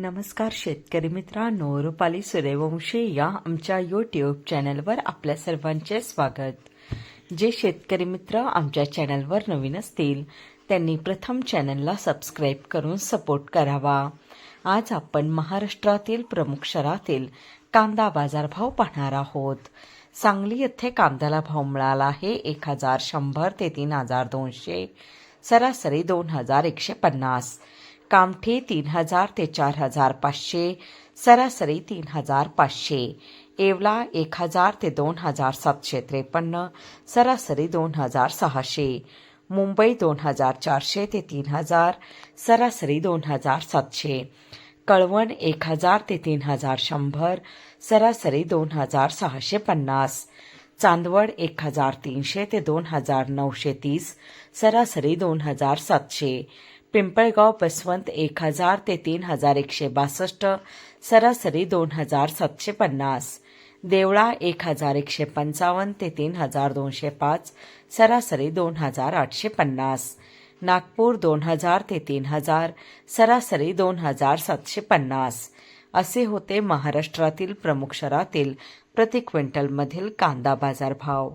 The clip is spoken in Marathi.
नमस्कार शेतकरी मित्रांनो रुपाली सूर्यवंशी या आमच्या यूट्यूब चॅनलवर आपल्या सर्वांचे स्वागत. जे शेतकरी मित्र आमच्या चॅनलवर नवीन असतील त्यांनी प्रथम चॅनलला सबस्क्राईब करून सपोर्ट करावा. आज आपण महाराष्ट्रातील प्रमुख शहरातील कांदा बाजारभाव पाहणार आहोत. सांगली येथे कांद्याला भाव मिळाला आहे एक हजार शंभर ते तीन हजार दोनशे सरासरी दोन हजार एकशे पन्नास. कामठी तीन हजार ते चार हजार पाचशे सरासरी तीन हजार पाचशे येवला एक हजार ते दोन हजार सातशे त्रेपन्न सरासरी दोन हजार सहाशे मुंबई दोन हजार चारशे ते तीन हजार सरासरी दोन हजार सातशे कळवण एक हजार ते तीन हजार शंभर सरासरी दोन हजार सहाशे पन्नास चांदवड एक हजार तीनशे ते दोन हजार नऊशे तीस सरासरी दोन हजार सातशे पिंपळगाव बसवंत एक हजार ते तीन हजार एकशे बासष्ट सरासरी दोन हजार सातशे पन्नास. देवळा एक हजार एकशे पंचावन्न ते तीन हजार दोनशे पाच सरासरी दोन हजार आठशे पन्नास. नागपूर दोन हजार ते तीन हजार सरासरी दोन हजार सातशे पन्नास. असे होते महाराष्ट्रातील प्रमुख शहरातील प्रति क्विंटलमधील कांदा बाजार भाव